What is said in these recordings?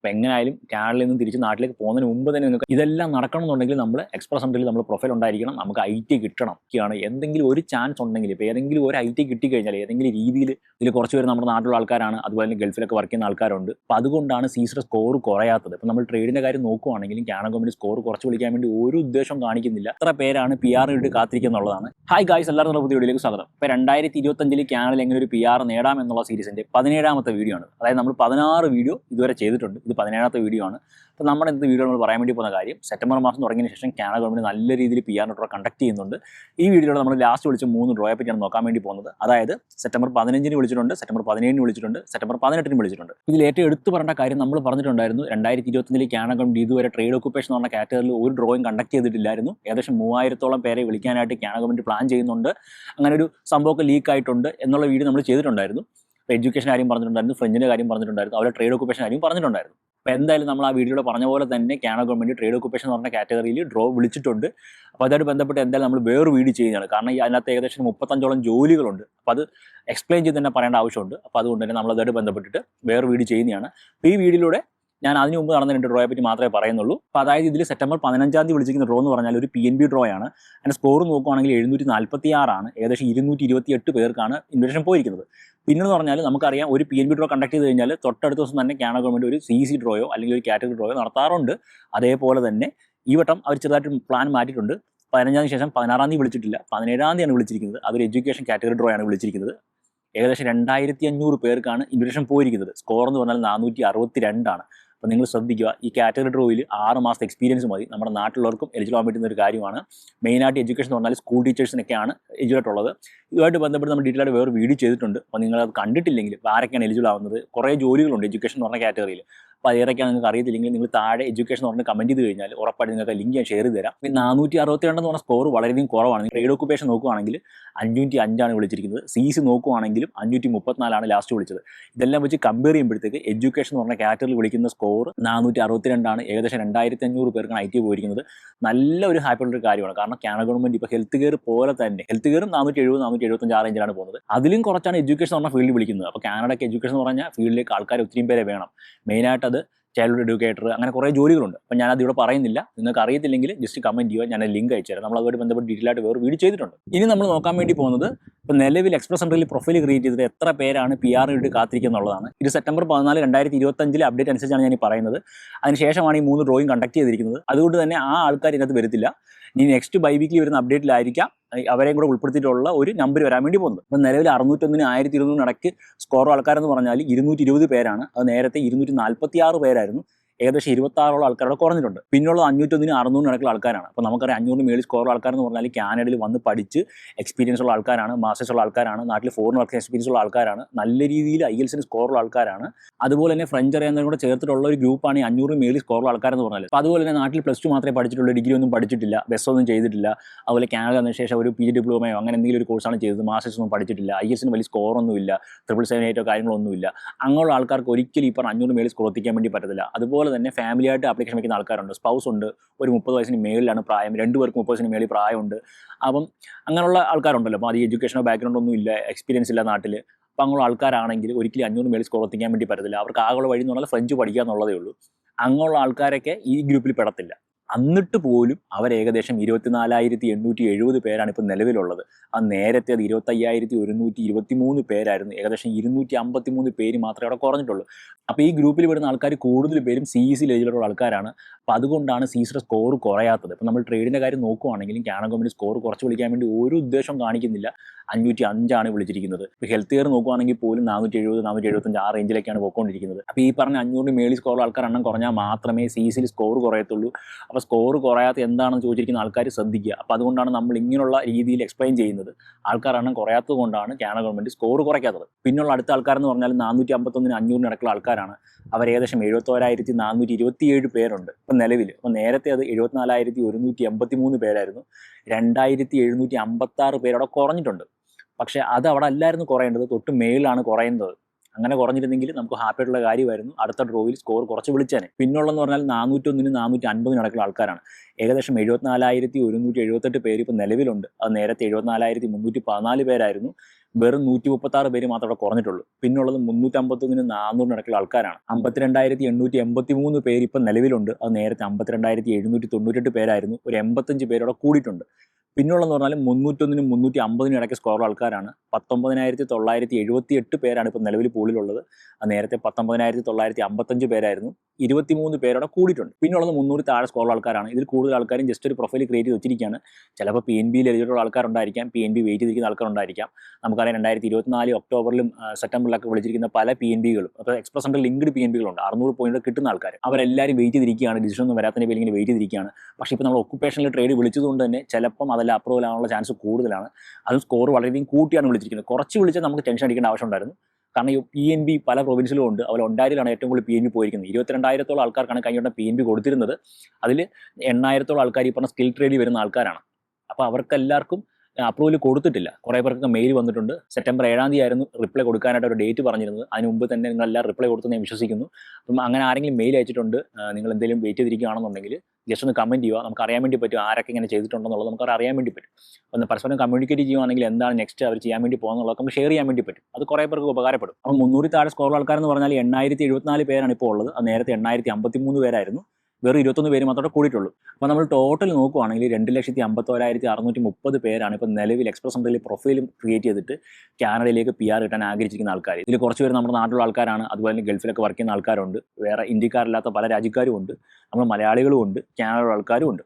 അപ്പോൾ എങ്ങനെയായാലും കാനഡയിൽ നിന്ന് തിരിച്ച് നാട്ടിലേക്ക് പോകുന്നതിന് മുമ്പ് തന്നെ നിങ്ങൾക്ക് ഇതെല്ലാം നടക്കണമെന്നുണ്ടെങ്കിൽ നമ്മൾ എക്സ്പ്രസ് സെന്ററിൽ നമ്മൾ പ്രൊഫൈൽ ഉണ്ടായിരിക്കണം നമുക്ക് ഐ ടി കിട്ടണം ഒക്കെയാണ്. എന്തെങ്കിലും ഒരു ചാൻസ് ഉണ്ടെങ്കിൽ ഇപ്പോൾ ഏതെങ്കിലും ഒരു ഐ ടി കിട്ടിക്കഴിഞ്ഞാൽ ഏതെങ്കിലും രീതിയിൽ ഇതിൽ കുറച്ച് പേര് നമ്മുടെ നാട്ടിലുള്ള ആൾക്കാരാണ് അതുപോലെ തന്നെ ഗൾഫിലൊക്കെ വർക്ക് ചെയ്യുന്ന ആൾക്കാരുണ്ട്. അപ്പോൾ അതുകൊണ്ടാണ് സീസർ സ്കോർ കുറയാത്തത്. ഇപ്പോൾ നമ്മൾ ട്രേഡിന്റെ കാര്യം നോക്കുവാണെങ്കിലും കാനഡ കമ്പനി സ്കോർ കുറച്ച് വിളിക്കാൻ വേണ്ടി ഒരു ഉദ്ദേശം കാണിക്കുന്നില്ല. എത്ര പേരാണ് പി ഇട്ട് കാത്തിരിക്കുന്നുള്ളതാണ് ഹായ് ഗായ്സ് എല്ലാവരും പുതിയ വീഡിയോയിലേക്ക് സ്വാഗതം. ഇപ്പോൾ രണ്ടായിരത്തി ഇരുപത്തഞ്ചിൽ കാനഡയിൽ എങ്ങനെ ഒരു പി ആർ നേടാം എന്നുള്ള സീരീസിന്റെ പതിനേഴാമത്തെ വീഡിയോ ആണ്. അതായത് നമ്മൾ പതിനാറ് വീഡിയോ ഇതുവരെ ചെയ്തിട്ടുണ്ട്. ഇത് പതിനേഴാമത്തെ വീഡിയോ ആണ്. അപ്പോൾ നമ്മുടെ ഇന്നത്തെ വീഡിയോ നമ്മൾ പറയാൻ വേണ്ടി പോകുന്ന കാര്യം സെപ്റ്റംബർ മാസം തുടങ്ങിയതിന് ശേഷം കാനഡ ഗവൺമെന്റ് നല്ല രീതിയിൽ പി ആർ ഡ്രോ കണ്ടക്ട് ചെയ്യുന്നുണ്ട്. ഈ വീഡിയോയിൽ നമ്മൾ ലാസ്റ്റ് വിളിച്ച മൂന്ന് ഡ്രോയെ പറ്റിയാണ് നോക്കാൻ വേണ്ടി പോകുന്നത്. അതായത് സെപ്റ്റംബർ പതിനഞ്ചിന് വിളിച്ചിട്ടുണ്ട് സെപ്റ്റംബർ പതിനേഴിന് വിളിച്ചിട്ടുണ്ട് സെപ്റ്റംബർ പതിനെട്ടിന് വിളിച്ചിട്ടുണ്ട്. ഇതിൽ ഏറ്റവും എടുത്തു പറഞ്ഞ കാര്യം നമ്മൾ പറഞ്ഞിട്ടുണ്ടായിരുന്നു രണ്ടായിരത്തി ഇരുപത്തഞ്ചിൽ കാനഡ ഗവൺമെന്റ് ഇതുവരെ ട്രേഡ് ഒക്കുപ്പേഷൻ എന്ന് കാറ്റഗറിയിൽ ഒരു ഡ്രോയിങ് കണ്ടക്ട് ചെയ്തിട്ടില്ലായിരുന്നു. ഏകദേശം മൂവായിരത്തോളം പേരെ വിളിക്കാനായിട്ട് കാനഡ ഗവൺമെന്റ് പ്ലാൻ ചെയ്യുന്നുണ്ട്. അങ്ങനെ ഒരു സംഭവമൊക്കെ ലീക്ക് ആയിട്ടുണ്ട് എന്നുള്ള വീഡിയോ നമ്മൾ ചെയ്തിട്ടുണ്ടായിരുന്നു. എഡ്യൂക്കേഷൻ കാര്യം പറഞ്ഞിട്ടുണ്ടായിരുന്നു ഫ്രഞ്ചിന്റെ കാര്യം പറഞ്ഞിട്ടുണ്ടായിരുന്നു അവരുടെ ട്രേഡ് ഒക്കുപ്പേഷൻ കാര്യം പറഞ്ഞിട്ടുണ്ടായിരുന്നു. അപ്പോൾ എന്തായാലും നമ്മൾ ആ വീഡിയോയിൽ പറഞ്ഞ പോലെ തന്നെ കാനഡ ഗവൺമെന്റ് ട്രേഡ് ഒക്കുപ്പേഷൻ എന്ന് പറഞ്ഞ കാറ്റഗറിയിൽ ഡ്രോ വിളിച്ചിട്ടുണ്ട്. അപ്പോൾ അതായിട്ട് ബന്ധപ്പെട്ട് എന്തായാലും നമ്മൾ വേറെ വീഡിയോ ചെയ്യുന്നതാണ്. കാരണം അതിനകത്ത് ഏകദേശം മുപ്പത്തഞ്ചോളം ജോലികളുണ്ട്. അപ്പോൾ അത് എക്സ്പ്ലെയിൻ ചെയ്ത് തന്നെ പറയേണ്ട ആവശ്യമുണ്ട്. അപ്പോൾ അതുകൊണ്ട് തന്നെ നമ്മൾ അതുമായിട്ട് ബന്ധപ്പെട്ടിട്ട് വേറെ വീഡിയോ ചെയ്യുന്നതാണ്. അപ്പോൾ ഈ വീഡിയോയിലൂടെ ഞാൻ അതിന് മുമ്പ് നടന്ന രണ്ട് ഡ്രോയെ പറ്റി മാത്രമേ പറയുന്നുള്ളൂ. അപ്പോൾ അതായത് ഇതിൽ സെപ്റ്റംബർ പതിനഞ്ചാം തീയതി വിളിച്ചിരിക്കുന്ന ഡ്രോ എന്ന് പറഞ്ഞാൽ ഒരു പി എൻ ബി ഡ്രോ ആണ് അതിന്റെ സ്കോർ നോക്കുവാണെങ്കിൽ എഴുന്നൂറ്റി നാൽപ്പത്തി ആറാണ് ഏകദേശം ഇരുന്നൂറ്റി ഇരുപത്തി എട്ട് പേർക്കാണ് ഇൻവെഷൻ പോയിരിക്കുന്നത്. പിന്നെ എന്ന് പറഞ്ഞാൽ നമുക്കറിയാം ഒരു P N B draw conduct ചെയ്ത് കഴിഞ്ഞാൽ തൊട്ടടുത്ത ദിവസം തന്നെ കാനഡ ഗവൺമെന്റ് ഒരു സി സി ഡ്രോയോ അല്ലെങ്കിൽ ഒരു കാറ്റഗറി ഡ്രോയോ നടത്താറുണ്ട്. അതേപോലെ തന്നെ ഈ വട്ടം അവർ ചെറുതായിട്ട് പ്ലാൻ മാറ്റിയിട്ടുണ്ട്. പതിനഞ്ചാം ശേഷം പതിനാറാം തീയതി വിളിച്ചിട്ടില്ല. പതിനേഴാം തീയതിയാണ് വിളിച്ചിരിക്കുന്നത്. അതൊരു എഡ്യൂക്കേഷൻ കാറ്റഗറി ഡ്രോ ആണ് വിളിച്ചിരിക്കുന്നത്. ഏകദേശം രണ്ടായിരത്തി അഞ്ഞൂറ് പേർക്കാണ് ഇൻവിറ്റേഷൻ പോയിരിക്കുന്നത്. സ്കോർ എന്ന് പറഞ്ഞാൽ നാനൂറ്റി അറുപത്തി രണ്ടാണ് അപ്പോൾ നിങ്ങൾ ശ്രദ്ധിക്കുക ഈ കാറ്റഗറി ഡ്രോയിൽ ആറ് മാസത്തെ എക്സ്പീരിയൻസ് മതി. നമ്മുടെ നാട്ടിലുള്ളവർക്കും എലിജിബിൾ ആകാൻ പറ്റുന്ന ഒരു കാര്യമാണ്. മെയിനായിട്ട് എഡ്യൂക്കേഷൻ എന്ന് പറഞ്ഞാൽ സ്കൂൾ ടീച്ചേഴ്സിനൊക്കെയാണ് എലിജിബിൾ ആയിട്ടുള്ളത്. ഇതുമായിട്ട് ബന്ധപ്പെട്ട് നമ്മൾ ഡീറ്റെയിൽ ആയിട്ട് വേറെ വീഡിയോ ചെയ്തിട്ടുണ്ട്. അപ്പോൾ നിങ്ങൾ അത് കണ്ടിട്ടില്ലെങ്കിൽ ആരൊക്കെയാണ് എലിജിബിൾ ആവുന്നത്? കുറേ ജോലികളുണ്ട് എഡ്യൂക്കേഷൻ എന്ന് പറഞ്ഞ കാറ്റഗറിയിൽ അപ്പോൾ നിങ്ങൾക്ക് അറിയത്തില്ലെങ്കിൽ നിങ്ങൾ താഴെ എഡ്യൂക്കേഷൻ പറഞ്ഞ് കമന്റ് ചെയ്ത് കഴിഞ്ഞാൽ ഉറപ്പായിട്ട് നിങ്ങൾക്ക് ലിങ്ക് ഞാൻ ഷെയർ തരാം പിന്നെ നാനൂറ്റി അറുപത്തി രണ്ടെന്ന് പറഞ്ഞ സ്കോർ വളരെയധികം കുറവാണ്. ട്രേഡ് ഓക്കുപേഷൻ നോക്കുകയാണെങ്കിൽ അഞ്ഞൂറ്റി അഞ്ചാണ് വിളിച്ചിരിക്കുന്നത്. സി സി നോക്കുവാണെങ്കിലും അഞ്ഞൂറ്റി മുപ്പത്തിനാലാണ് ലാസ്റ്റ് വിളിച്ചത്. ഇതെല്ലാം വെച്ച് കമ്പയർ ചെയ്യുമ്പോഴത്തേക്ക് എഡ്യൂക്കേഷൻ എന്ന് പറഞ്ഞ കാറ്റഗറിയിൽ വിളിക്കുന്ന സ്കോർ നാനൂറ്റി അറുപത്തി രണ്ടാണ് ഏകദേശം രണ്ടായിരത്തി അഞ്ഞൂറ് പേർക്കാണ് ഐ ടി പോയിരിക്കുന്നത്. നല്ല ഒരു ഹാപ്പി ഉള്ള ഒരു കാര്യമാണ്. കാരണം കാനഡ ഗവൺമെന്റ് ഇപ്പോൾ ഹെൽത്ത് കെയർ പോലെ തന്നെ ഹെൽത്ത് കെയറും നാനൂറ്റി എഴുപത് നാനൂറ്റി എഴുപത്തഞ്ച് ആ റേഞ്ചിലാണ് പോകുന്നത്. അതിലും കുറച്ചാണ് എഡ്യൂക്കേഷൻ എന്ന് പറഞ്ഞ ഫീൽഡിൽ വിളിക്കുന്നത്. അപ്പോൾ കാനഡയ്ക്ക് എഡ്യൂക്കേഷൻ എന്ന് പറഞ്ഞാൽ ഫീൽഡിലേക്ക് ആൾക്കാർ ഒത്തിരി പേരെ വേണം. മെയിനായിട്ട് അത് ചൈൽഡ് എഡ്യൂക്കേറ്റർ അങ്ങനെ കുറേ ജോലികളുണ്ട്. അപ്പോൾ ഞാനത് ഇവിടെ പറയുന്നില്ല. നിങ്ങൾക്ക് അറിയത്തില്ലെങ്കിൽ ജസ്റ്റ് കമന്റ് ചെയ്യുക. ഞാൻ ലിങ്ക് അയച്ചു തരാം. നമ്മൾ അതുമായിട്ട് ബന്ധപ്പെട്ട് ഡീറ്റെയിൽ ആയിട്ട് വേറെ വീഡിയോ ചെയ്തിട്ടുണ്ട്. ഇനി നമ്മൾ നോക്കാൻ വേണ്ടി പോകുന്നത് ഇപ്പോൾ നിലവിൽ എക്സ്പ്രസ് സെന്ററിൽ പ്രൊഫൈൽ ക്രിയേറ്റ് ചെയ്തിട്ട് എത്ര പേരാണ് പി ആർ ഇട്ട് കാത്തിരിക്കുന്നുള്ളതാണ് ഇത് സെപ്റ്റംബർ പതിനാല് രണ്ടായിരത്തി ഇരുപത്തഞ്ചിലെ അപ്ഡേറ്റ് അനുസരിച്ചാണ് ഞാൻ ഈ പറയുന്നത്. അതിനുശേഷമാണ് ഈ മൂന്ന് ഡ്രോയിങ് കണ്ടക്ട് ചെയ്തിരിക്കുന്നത്. അതുകൊണ്ട് തന്നെ ആ ആൾക്കാർ ഇതിനകത്ത് വരത്തില്ല. ഇനി നെക്സ്റ്റ് ബൈ വീക്കിൽ വരുന്ന അപ്ഡേറ്റിലായിരിക്കാം അവരെയും കൂടെ ഉൾപ്പെടുത്തിയിട്ടുള്ള ഒരു നമ്പർ വരാൻ വേണ്ടി പോകുന്നത് അപ്പം നിലവിൽ അറുന്നൂറ്റൊന്നിന് ആയിരത്തി ഇരുന്നൂറ് ഇടയ്ക്ക് സ്കോർ ആൾക്കാരെന്ന് പറഞ്ഞാൽ ഇരുന്നൂറ്റി ഇരുപത് പേരാണ്. അത് നേരത്തെ ഇരുന്നൂറ്റി നാൽപ്പത്തി ആറ് പേരായിരുന്നു. ഏകദേശം ഇരുപത്താറോളം ആൾക്കാരുടെ കുറഞ്ഞിട്ടുണ്ട്. പിന്നുള്ളത് അഞ്ഞൂറ്റൊന്നിന് അറുന്നൂറ് നടക്കുന്ന ആൾക്കാരാണ്. അപ്പോൾ നമുക്കറിയാം അഞ്ഞൂറിന് മേളിൽ സ്കോർ ആൾക്കാർ എന്ന് പറഞ്ഞാൽ കാനഡയിൽ വന്ന് പഠിച്ച് എക്സ്പീരിയൻസ് ഉള്ള ആൾക്കാരാണ് മാസ്റ്റേഴ്സ് ഉള്ള ആൾക്കാരാണ് നാട്ടിൽ ഫോറിൻ വർക്ക് എക്സ്പീരിയൻസ് ഉള്ള ആൾക്കാരാണ് നല്ല രീതിയിൽ ഐ എൽസിന് ഉള്ള ആൾക്കാരാണ്. അതുപോലെ തന്നെ ഫ്രഞ്ച് അറിയാവുന്നവരും കൂടെ ചേർത്തിട്ടുള്ള ഒരു ഗ്രൂപ്പാണ് ഈ അഞ്ഞൂറ് മേളിൽ സ്കോറുള്ള ആൾക്കാരെന്ന് പറഞ്ഞാൽ അപ്പോൾ അതുപോലെ തന്നെ നാട്ടിൽ പ്ലസ് ടു മാത്രമേ പഠിച്ചിട്ടുള്ളൂ ഡിഗ്രി ഒന്നും പഠിച്ചിട്ടില്ല ബസ് ഒന്നും ചെയ്തിട്ടില്ല. അതുപോലെ കാനഡ വന്നതിന് ശേഷം ഒരു പി ജി ഡിപ്ലോമയോ അങ്ങനെ എന്തെങ്കിലും ഒരു കോഴ്സാണ് ചെയ്തത്. മാസ്റ്റേഴ്സ് ഒന്നും പഠിച്ചിട്ടില്ല. ഐ എസിന് വലിയ സ്കോറൊന്നുമില്ല ട്രിപ്പിൾ സെവൻ എയ്റ്റോ കാര്യങ്ങളൊന്നുമില്ല അങ്ങനെയുള്ള ആൾക്കാർക്ക് ഒരിക്കലും പറഞ്ഞ അഞ്ഞൂറ് മേലിൽ സ്കോർ എത്തിക്കാൻ വേണ്ടി പറ്റത്തില്ല. അതുപോലെ തന്നെ ഫാമിലി ആയിട്ട് ആപ്ലിക്കേഷൻ വയ്ക്കുന്ന ആൾക്കാരുണ്ട്. സ്പൗസ് ഉണ്ട്. ഒരു മുപ്പത് വയസ്സിന് മേളിലാണ് പ്രായം. രണ്ട് പേർക്ക് മുപ്പത് വയസ്സിന് മേളിൽ പ്രായമുണ്ട്. അപ്പം അങ്ങനെയുള്ള ആൾക്കാരുണ്ടല്ലോ. അപ്പോൾ അത് എഡ്യൂക്കേഷനോ ബാക്ക്ഗ്രൗണ്ട് ഒന്നും ഇല്ല. എക്സ്പീരിയൻസ് ഇല്ല നാട്ടിൽ അങ്ങനെയുള്ള ആൾക്കാരാണെങ്കിൽ ഒരിക്കലും അഞ്ഞൂറ് മേളിൽ സ്കോർ എത്തിക്കാൻ വേണ്ടി പറ്റത്തില്ല. അവർക്ക് ആകെ വഴി എന്ന് പറഞ്ഞാൽ ഫ്രഞ്ച് പഠിക്കുക എന്നുള്ളതേ ഉള്ളൂ. അങ്ങനെയുള്ള ആൾക്കാരൊക്കെ ഈ ഗ്രൂപ്പിൽ പെടത്തില്ല. എന്നിട്ട് പോലും അവർ ഏകദേശം ഇരുപത്തിനാലായിരത്തി എണ്ണൂറ്റി എഴുപത് പേരാണ് ഇപ്പോൾ നിലവിലുള്ളത്. ആ നേരത്തെ അത് ഇരുപത്തയ്യായിരത്തി ഒരുന്നൂറ്റി ഇരുപത്തി മൂന്ന് പേരായിരുന്നു. ഏകദേശം ഇരുന്നൂറ്റി അമ്പത്തി മൂന്ന് പേര് മാത്രമേ അവിടെ കുറഞ്ഞിട്ടുള്ളൂ. അപ്പോൾ ഈ ഗ്രൂപ്പിൽ വരുന്ന ആൾക്കാർ കൂടുതൽ പേരും സി സി ലേജിലുള്ള ആൾക്കാരാണ്. അപ്പോൾ അതുകൊണ്ടാണ് സീസിയുടെ സ്കോർ കുറയാത്തത്. ഇപ്പോൾ നമ്മൾ ട്രേഡിന്റെ കാര്യം നോക്കുവാണെങ്കിലും കാനഡ കമ്പനി സ്കോർ കുറച്ച് വിളിക്കാൻ വേണ്ടി ഒരു ഉദ്ദേശം കാണിക്കുന്നില്ല. അഞ്ഞൂറ്റി അഞ്ചാണ് വിളിച്ചിരിക്കുന്നത്. ഇപ്പോൾ ഹെൽത്ത് കെയർ നോക്കുവാണെങ്കിൽ പോലും നാനൂറ്റി എഴുപത് നാനൂറ്റി എഴുപത്തഞ്ച് ആ റേഞ്ചിലേക്കാണ് പോയിക്കൊണ്ടിരിക്കുന്നത്. അപ്പോൾ ഈ പറഞ്ഞ അഞ്ഞൂറിന് മേളിൽ സ്കോർ ആൾക്കാർ എണ്ണം കുറഞ്ഞാൽ മാത്രമേ സി സിയിൽ സ്കോർ കുറയത്തുള്ളൂ. അപ്പോൾ സ്കോർ കുറയാത്ത എന്താണെന്ന് ചോദിച്ചിരിക്കുന്ന ആൾക്കാർ ശ്രദ്ധിക്കുക. അപ്പോൾ അതുകൊണ്ടാണ് നമ്മൾ ഇങ്ങനെയുള്ള രീതിയിൽ എക്സ്പ്ലെയിൻ ചെയ്യുന്നത്. ആൾക്കാർ എണ്ണം കുറയാത്തത് കൊണ്ടാണ് കാനഡ ഗവൺമെന്റ് സ്കോർ കുറയ്ക്കാത്തത്. പിന്നുള്ള അടുത്ത ആൾക്കാരെന്ന് പറഞ്ഞാൽ നാനൂറ്റി അമ്പത്തൊന്നിന് അഞ്ഞൂറിന് ഇടക്കുള്ള ആൾക്കാരാണ്. അവർ ഏകദേശം എഴുപത്തോരായിരത്തി നാനൂറ്റി ഇരുപത്തിയേഴ് പേരുണ്ട് ഇപ്പം നിലവിൽ. അപ്പോൾ നേരത്തെ അത് എഴുപത്തിനാലായിരത്തി ഒരുന്നൂറ്റി എൺപത്തി മൂന്ന് പേരായിരുന്നു. രണ്ടായിരത്തി എഴുന്നൂറ്റി അമ്പത്താറ് പേരവിടെ കുറഞ്ഞിട്ടുണ്ട്. പക്ഷേ അത് അവിടെ അല്ലായിരുന്നു കുറയേണ്ടത്. തൊട്ട് മേളിലാണ് കുറയുന്നത് അങ്ങനെ കുറഞ്ഞിരുന്നെങ്കിൽ നമുക്ക് ഹാപ്പി ആയിട്ടുള്ള കാര്യമായിരുന്നു. അടുത്ത ഡ്രോയിൽ സ്കോർ കുറച്ച് വിളിച്ചേനെ. പിന്നുള്ളതെന്ന് പറഞ്ഞാൽ നാനൂറ്റൊന്നിന് നാനൂറ്റി അൻപതിന് നടക്കുന്ന ആൾക്കാരാണ്. ഏകദേശം എഴുപത്തിനാലായിരത്തി ഒരുന്നൂറ്റി എഴുപത്തെട്ട് പേര് ഇപ്പോൾ നിലവിലുണ്ട്. അത് നേരത്തെ എഴുപത്തിനാലായിരത്തി മുന്നൂറ്റി പതിനാല് പേരായിരുന്നു. വെറും നൂറ്റി മുപ്പത്തി ആറ് പേര് മാത്രമേ അവിടെ കുറഞ്ഞിട്ടുള്ളൂ. പിന്നുള്ളത് മുന്നൂറ്റമ്പത്തൊന്നിന് നാനൂറിന് ഇടയ്ക്കുള്ള ആൾക്കാരാണ്. അമ്പത്തിരണ്ടായിരത്തി എണ്ണൂറ്റി എൺപത്തി മൂന്ന് പേര് ഇപ്പം നിലവിലുണ്ട്. അത് നേരത്തെ അമ്പത്തിരണ്ടായിരത്തി എഴുന്നൂറ്റി തൊണ്ണൂറ്റെട്ട് പേരായിരുന്നു. ഒരു എൺപത്തഞ്ച് പേരവിടെ കൂടിയിട്ടുണ്ട്. പിന്നുള്ളതെന്ന് പറഞ്ഞാൽ മുന്നൂറ്റൊന്നിനും മുന്നൂറ്റി അമ്പതിനും ഇടയ്ക്ക് സ്കോർ ആൾക്കാരാണ്. പത്തൊമ്പതിനായിരത്തി തൊള്ളായിരത്തി എഴുപത്തി എട്ട് പേരാണ് ഇപ്പോൾ നിലവിൽ പൂളിലുള്ളത് നേരത്തെ പത്തൊമ്പതിനായിരത്തി തൊള്ളായിരത്തി അമ്പത്തഞ്ച് പേരായിരുന്നു. ഇരുപത്തിമൂന്ന് പേരോടെ കൂടിയിട്ടുണ്ട്. പിന്നുള്ളത് മുന്നൂറ് താഴെ സ്കോർ ആൾക്കാരാണ്. ഇതിൽ കൂടുതൽ ആൾക്കാരും ജസ്റ്റ് ഒരു പ്രൊഫൈൽ ക്രിയേറ്റ് ചെയ്ത് വെച്ചിരിക്കുകയാണ്. ചിലപ്പോൾ പി എൻ ബിയിൽ എഴുതിയിട്ടുള്ള ആൾക്കാരുണ്ടായിരിക്കാം. പി എൻ ബി വെയിറ്റ് ചെയ്തിരിക്കുന്ന ആൾക്കാരുണ്ടായിരിക്കാം. നമുക്കറിയാം രണ്ടായിരത്തി ഇരുപത്തിനാല് ഒക്ടോബറിലും സെപ്റ്റംബറിലൊക്കെ വിളിച്ചിരിക്കുന്ന പല പി എൻ ബികളും അപ്പോൾ എക്സ്പ്രസ് ഉണ്ട് ലിങ്ക്ഡ് പി എൻ ബികളുണ്ട് അറുന്നൂറ് പോയിന്റ് കിട്ടുന്ന ആൾക്കാർ അവരെല്ലാവരും വെയിറ്റ് ചെയ്തിരിക്കുകയാണ്. ഡിസിഷൻ ഒന്നും വരാത്തതിന് പേരിൽ വെയിറ്റ് ചെയ്തിരിക്കുകയാണ്. പക്ഷേ ഇപ്പോൾ നമ്മൾ ഒക്കുപേഷനിൽ ട്രേഡ് വിളിച്ചതുകൊണ്ട് തന്നെ ചിലപ്പം അതെല്ലാം അപ്രൂവൽ ആവാനുള്ള ചാൻസ് കൂടുതലാണ്. അതും സ്കോർ വളരെയധികം കൂട്ടിയാണ് വിളിച്ചിരിക്കുന്നത്. കുറച്ച് വിളിച്ചാൽ നമുക്ക് ടെൻഷൻ അടിക്കേണ്ട ആവശ്യമുണ്ടായിരുന്നു. കാരണം ഈ പി എൻ ബി പല പ്രൊവിൻസിലും ഉണ്ട്. അതുപോലെ ഒണ്ടായിരത്തിലാണ് ഏറ്റവും കൂടുതൽ പി എൻ ബി പോയിരിക്കുന്നത്. ഇരുപത്തിരണ്ടായിരത്തോളം ആൾക്കാർക്കാണ് കഴിഞ്ഞ പി എൻ ബി കൊടുത്തിരുന്നത്. അതിൽ എണ്ണായിരത്തോളം ആൾക്കാർ ഈ പറഞ്ഞ സ്കിൽ ട്രേഡിൽ വരുന്ന ആൾക്കാരാണ്. അപ്പോൾ അവർക്കെല്ലാവർക്കും അപ്രൂവൽ കൊടുത്തിട്ടില്ല. കുറേ പേർക്ക് മെയിൽ വന്നിട്ടുണ്ട്. സെപ്റ്റംബർ ഏഴാം തീയതി ആയിരുന്നു റിപ്ലൈ കൊടുക്കാനായിട്ട് ഒരു ഡേറ്റ് പറഞ്ഞിരുന്നത്. അതിന് മുമ്പ് തന്നെ നിങ്ങളെല്ലാം റിപ്ലൈ കൊടുത്തെന്ന് ഞാൻ വിശ്വസിക്കുന്നു. അപ്പം അങ്ങനെ ആരെങ്കിലും മെയിൽ അയച്ചിട്ടുണ്ട് നിങ്ങൾ എന്തെങ്കിലും വെയിറ്റ് ചെയ്തിരിക്കുകയാണെന്നുണ്ടെങ്കിൽ ജസ്റ്റ് ഒന്ന് കമന്റ് ചെയ്യുക. നമുക്ക് അറിയാൻ വേണ്ടി പറ്റും ആരൊക്കെ ഇങ്ങനെ ചെയ്തിട്ടുണ്ടെന്നുള്ളത് നമുക്ക് അറിയാൻ വേണ്ടി പറ്റും. ഒന്ന് പരസ്പരം കമ്മ്യൂണിക്കേറ്റ് ചെയ്യുവാണെങ്കിൽ എന്താണ് നെക്സ്റ്റ് അവർ ചെയ്യാൻ വേണ്ടി പോകുന്നുള്ളത് നമുക്ക് ഷെയർ ചെയ്യാൻ വേണ്ടി പറ്റും. അത് കുറേ പേർക്ക് ഉപകാരപ്പെടും. അപ്പം മുന്നൂറ്റി താഴെ സ്കോർ ആൾക്കാരെന്ന് പറഞ്ഞാൽ എണ്ണായിരത്തി എഴുപത്തിനാല് പേരാണ് ഇപ്പോൾ ഉള്ളത്. നേരത്തെ എണ്ണായിരത്തി അമ്പത്തി മൂന്ന് പേരായിരുന്നു. വെറും ഇരുപത്തൊന്ന് പേര് മാത്രമേ കൂടിയിട്ടുള്ളൂ. അപ്പോൾ നമ്മൾ ടോട്ടൽ നോക്കുവാണെങ്കിൽ രണ്ട് ലക്ഷത്തി അമ്പത്തോരായിരത്തി അറുന്നൂറ്റി മുപ്പത് പേരാണ് ഇപ്പോൾ നിലവിൽ എക്സ്പ്രസ് സെന്ററിൽ പ്രൊഫൈലും ക്രിയേറ്റ് ചെയ്തിട്ട് കാനഡയിലേക്ക് പി ആർ കിട്ടാൻ ആഗ്രഹിച്ചിരിക്കുന്ന ആൾക്കാർ ഇതിൽ കുറച്ച് പേര് നമ്മുടെ നാട്ടിലുള്ള ആൾക്കാരാണ്. അതുപോലെ തന്നെ ഗൾഫിലൊക്കെ വർക്ക് ചെയ്യുന്ന ആൾക്കാരുണ്ട്. വേറെ ഇന്ത്യക്കാരില്ലാത്ത പല രാജ്യക്കാരും ഉണ്ട്. നമ്മൾ മലയാളികളും ഉണ്ട്. കാനഡയിലുള്ള ആൾക്കാരും ഉണ്ട്.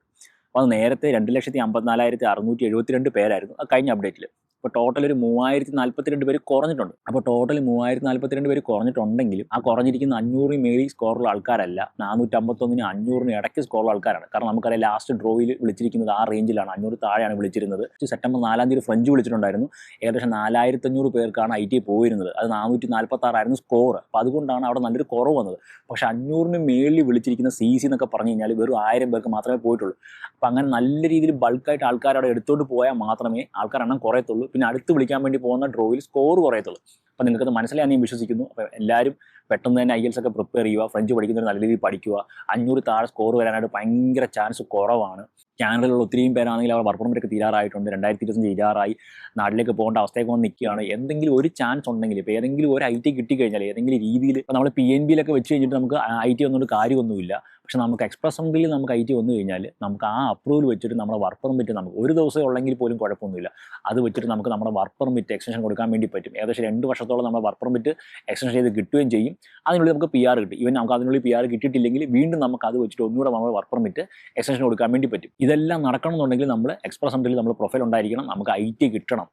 അപ്പോൾ അത് നേരത്തെ രണ്ട് ലക്ഷത്തി അമ്പത്തിനാലായിരത്തി അറുന്നൂറ്റി എഴുപത്തിരണ്ട് പേരായിരുന്നു. ആ കഴിഞ്ഞ അപ്ഡേറ്റിൽ ഇപ്പോൾ ടോട്ടൽ ഒരു മൂവായിരത്തി നാൽപ്പത്തിരണ്ട് പേര് കുറഞ്ഞിട്ടുണ്ട്. അപ്പോൾ ടോട്ടൽ മൂവായിരത്തി നാൽപ്പത്തിരണ്ട് പേര് കുറഞ്ഞിട്ടുണ്ടെങ്കിലും ആ കുറഞ്ഞിരിക്കുന്ന അഞ്ഞൂറിന് മേളിൽ സ്കോറുള്ള ആൾക്കാരല്ല നാനൂറ്റമ്പത്തൊന്നിന് അഞ്ഞൂറിന് ഇടയ്ക്ക് സ്കോറുള്ള ആൾക്കാരാണ്. കാരണം നമുക്കറിയാം ലാസ്റ്റ് ഡ്രോയിൽ വിളിച്ചിരിക്കുന്നത് ആ റേഞ്ചിലാണ് അഞ്ഞൂറ് താഴെയാണ് വിളിച്ചിരുന്നത്. സെപ്റ്റംബർ നാലാം തീയതി ഫ്രഞ്ച് വിളിച്ചിട്ടുണ്ടായിരുന്നു. ഏകദേശം നാലായിരത്തഞ്ഞൂറ് പേർക്കാണ് ഐ ടി പോയിരുന്നത്. അത് നാനൂറ്റി നാൽപ്പത്തി ആറായിരുന്നു സ്കോർ അപ്പോൾ അതുകൊണ്ടാണ് അവിടെ നല്ലൊരു കുറവ് വന്നത്. പക്ഷേ അഞ്ഞൂറിന് മേളിൽ വിളിച്ചിരിക്കുന്ന സി സി എന്നൊക്കെ പറഞ്ഞു കഴിഞ്ഞാൽ വെറും ആയിരം പേർക്ക് മാത്രമേ പോയിട്ടുള്ളൂ. അപ്പോൾ അങ്ങനെ നല്ല രീതിയിൽ ബൾക്കായിട്ട് ആൾക്കാർ അവിടെ എടുത്തോണ്ട് പോയാൽ മാത്രമേ ആൾക്കാരെണ്ണം കുറയത്തുള്ളൂ. പിന്നെ അടുത്ത് വിളിക്കാൻ വേണ്ടി പോകുന്ന ഡ്രോയിൽ സ്കോർ കുറയത്തുള്ളൂ. അപ്പോൾ നിങ്ങൾക്കത് മനസ്സിലായി ഞാൻ വിശ്വസിക്കുന്നു. അപ്പോൾ എല്ലാവരും പെട്ടെന്ന് തന്നെ ഐ എൽസ് ഒക്കെ പ്രിപ്പയർ ചെയ്യുക ഫ്രഞ്ച് പഠിക്കുന്നവർ നല്ല രീതിയിൽ പഠിക്കുക. അഞ്ഞൂറ് താഴെ സ്കോർ വരാനായിട്ട് ഭയങ്കര ചാൻസ് കുറവാണ്. കാനഡയിലുള്ള ഒത്തിരിയും പേരാണെങ്കിൽ അവർ വർക്ക് പെർമിറ്റ് തീരാറായിട്ടുണ്ട്. രണ്ടായിരത്തി ഇരുപത്തഞ്ച് തീരാറായി നാട്ടിലേക്ക് പോകേണ്ട അവസ്ഥയൊക്കെ വന്ന് നിൽക്കുകയാണ്. എന്തെങ്കിലും ഒരു ചാൻസ് ഉണ്ടെങ്കിൽ ഇപ്പോൾ ഏതെങ്കിലും ഒരു ഐ ടി കിട്ടിക്കഴിഞ്ഞാൽ ഏതെങ്കിലും രീതിയിൽ നമ്മൾ പി എൻ ബിയിലൊക്കെ വെച്ച് കഴിഞ്ഞിട്ട് നമുക്ക് ഐ ടി ഒന്നുകൊണ്ട് കാര്യമൊന്നുമില്ല. പക്ഷെ നമുക്ക് എക്സ്പ്രസ് അസംബ്ലിയിൽ നമുക്ക് ഐ ടി വന്നു കഴിഞ്ഞാൽ നമുക്ക് ആ അപ്രൂവൽ വെച്ചിട്ട് നമ്മുടെ വർക്ക് പെർമിറ്റ് നമുക്ക് ഒരു ദിവസം ഉള്ളെങ്കിൽ പോലും കുഴപ്പമൊന്നുമില്ല. അത് വെച്ചിട്ട് നമുക്ക് നമ്മുടെ വർക്ക് പെർമിറ്റ് എക്സ്റ്റൻഷൻ കൊടുക്കാൻ വേണ്ടി പറ്റും. ഏകദേശം രണ്ട് വർഷത്തോളം നമ്മുടെ വർക്ക് പെർമിറ്റ് എക്സ്റ്റൻഷൻ ചെയ്ത് കിട്ടുകയും ചെയ്യും. അതിനുള്ളിൽ നമുക്ക് പി ആർ കിട്ടും. ഇവൻ നമുക്ക് അതിനുള്ളിൽ പി ആർ കിട്ടിയിട്ടില്ലെങ്കിൽ വീണ്ടും നമുക്ക് അത് വെച്ചിട്ട് ഒന്നുകൂടെ നമ്മുടെ വർക്ക് പെർമിറ്റ് എക്സ്റ്റൻഷൻ കൊടുക്കാൻ വേണ്ടി പറ്റും. ഇതെല്ലാം നടക്കണമെന്നുണ്ടെങ്കിൽ നമ്മൾ എക്സ്പ്രസ് സെന്ററിൽ നമ്മൾ പ്രൊഫൈൽ ഉണ്ടായിരിക്കണം. നമുക്ക് ഐ ടി കിട്ടണം.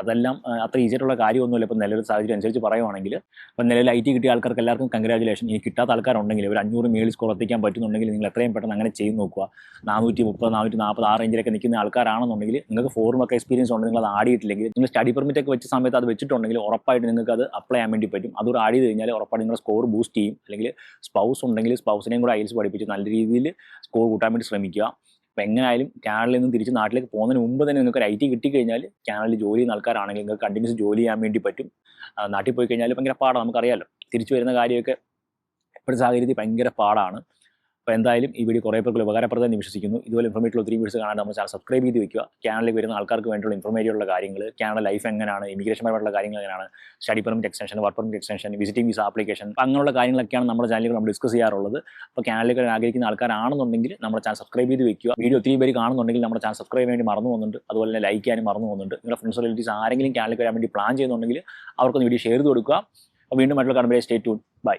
അതെല്ലാം അത്ര ഈസിയായിട്ടുള്ള കാര്യമൊന്നുമില്ല. ഇപ്പം നിലവിലെ സാഹചര്യം അനുസരിച്ച് പറയുവാണെങ്കിൽ ഇപ്പം നിലവിൽ ഐ ടി കിട്ടിയ ആൾക്കാർക്ക് എല്ലാവർക്കും കൺഗ്രാജുലേഷൻ ഇനി കിട്ടാത്ത ആൾക്കാരുണ്ടെങ്കിൽ ഒരു അഞ്ഞൂറ് മേളിൽ സ്കോർ എത്തിക്കാൻ പറ്റുന്നുണ്ടെങ്കിൽ നിങ്ങൾ എത്രയും പെട്ടെന്ന് അങ്ങനെ ചെയ്ത് നോക്കുക. നാനൂറ്റി മുപ്പത് നാനൂറ്റി നാൽപ്പത് ആ റേഞ്ചിലൊക്കെ നിൽക്കുന്ന ആൾക്കാരാണെന്നുണ്ടെങ്കിൽ നിങ്ങൾക്ക് ഫോറുമൊക്കെ എക്സ്പീരിയൻസ് ഉണ്ട് നിങ്ങൾ അത് ആടിയിട്ടില്ലെങ്കിൽ നിങ്ങൾ സ്റ്റഡി പെർമിറ്റ് ഒക്കെ വെച്ച സമയത്ത് അത് വെച്ചിട്ടുണ്ടെങ്കിൽ ഉറപ്പായിട്ട് നിങ്ങൾക്ക് അത് അപ്ലൈ ചെയ്യാൻ വേണ്ടി പറ്റും. അതൊരു ചെയ്ത് കഴിഞ്ഞാൽ ഉറപ്പായിട്ട് നിങ്ങളുടെ സ്കോർ ബൂസ്റ്റ് ചെയ്യും. അല്ലെങ്കിൽ സ്പൗസ് ഉണ്ടെങ്കിൽ സ്പൗസിനെയും കൂടെ ഐൽസ് പഠിപ്പിച്ച് നല്ല രീതിയിൽ സ്കോർ കൂട്ടാൻ വേണ്ടി ശ്രമിക്കുക. അപ്പോൾ എങ്ങനെയായാലും കാനഡയിൽ നിന്ന് തിരിച്ച് നാട്ടിലേക്ക് പോകുന്നതിന് മുമ്പ് തന്നെ നിങ്ങൾക്ക് ഒരു ഐ ടി കിട്ടിക്കഴിഞ്ഞാൽ കാനഡയിൽ ജോലി ചെയ്യുന്ന ആൾക്കാരാണെങ്കിൽ നിങ്ങൾക്ക് കണ്ടിന്യൂസ് ജോലി ചെയ്യാൻ വേണ്ടി പറ്റും. നാട്ടിൽ പോയി കഴിഞ്ഞാൽ ഭയങ്കര പാടാണ് നമുക്കറിയാമല്ലോ തിരിച്ചു വരുന്ന കാര്യമൊക്കെ ഇപ്പോഴത്തെ സാഹചര്യത്തിൽ ഭയങ്കര പാടാണ്. അപ്പോൾ എന്തായാലും ഈ വീഡിയോ കുറേ പേർക്ക് ഉപകാരപ്രദമെന്ന് വിശ്വസിക്കുന്നു. ഇതുപോലെ ഇൻഫർമേറ്റീവ് ഒത്തിരി വീഡിയോസ് കാണാൻ നമ്മൾ ചാനൽ സബ്സ്ക്രൈബ് ചെയ്ത് വെക്കുക. ചാനലിൽ വരുന്ന ആൾക്കാർക്ക് വേണ്ടിയുള്ള ഇൻഫർമേറ്റീവ് ഉള്ള കാര്യങ്ങൾ കാനഡ ലൈഫ് എങ്ങനെയാണ് ഇമിഗ്രേഷൻ പരമായിട്ടുള്ള കാര്യങ്ങൾ എങ്ങനെയാണ് study permit extension work permit extension visiting visa application അങ്ങനെയുള്ള കാര്യങ്ങളൊക്കെയാണ് നമ്മുടെ ചാനലിൽ നമ്മൾ ഡിസ്കസ് ചെയ്യാറുള്ളത്. അപ്പോൾ വരാൻ ആഗ്രഹിക്കുന്ന ആൾക്കാരാണെന്നുണ്ടെങ്കിൽ നമ്മുടെ ചാനൽ സബ്സ്ക്രൈബ് ചെയ്ത് വെക്കുക. വീഡിയോ ഒത്തിരി പേര് കാണുന്നുണ്ടെങ്കിൽ നമ്മുടെ ചാനൽ സബ്സ്ക്രൈബ് വേണ്ടി മറന്നു പോകുന്നുണ്ട്. അതുപോലെ തന്നെ ലൈക്ക് ചെയ്യാനും മറന്നു പോകുന്നുണ്ട്. നിങ്ങളുടെ ഫ്രണ്ട്സ് റിലേറ്റീവ്സ് ആരെങ്കിലും കാനഡയിലേക്ക് വരാൻ വേണ്ടി പ്ലാൻ ചെയ്യുന്നുണ്ടെങ്കിൽ അവർക്കൊന്ന് വീഡിയോ ഷെയർ ചെയ്ത് കൊടുക്കുക. വീണ്ടും മറ്റുള്ള കാണുമ്പോൾ സ്റ്റേ ട്യൂൺ ബൈ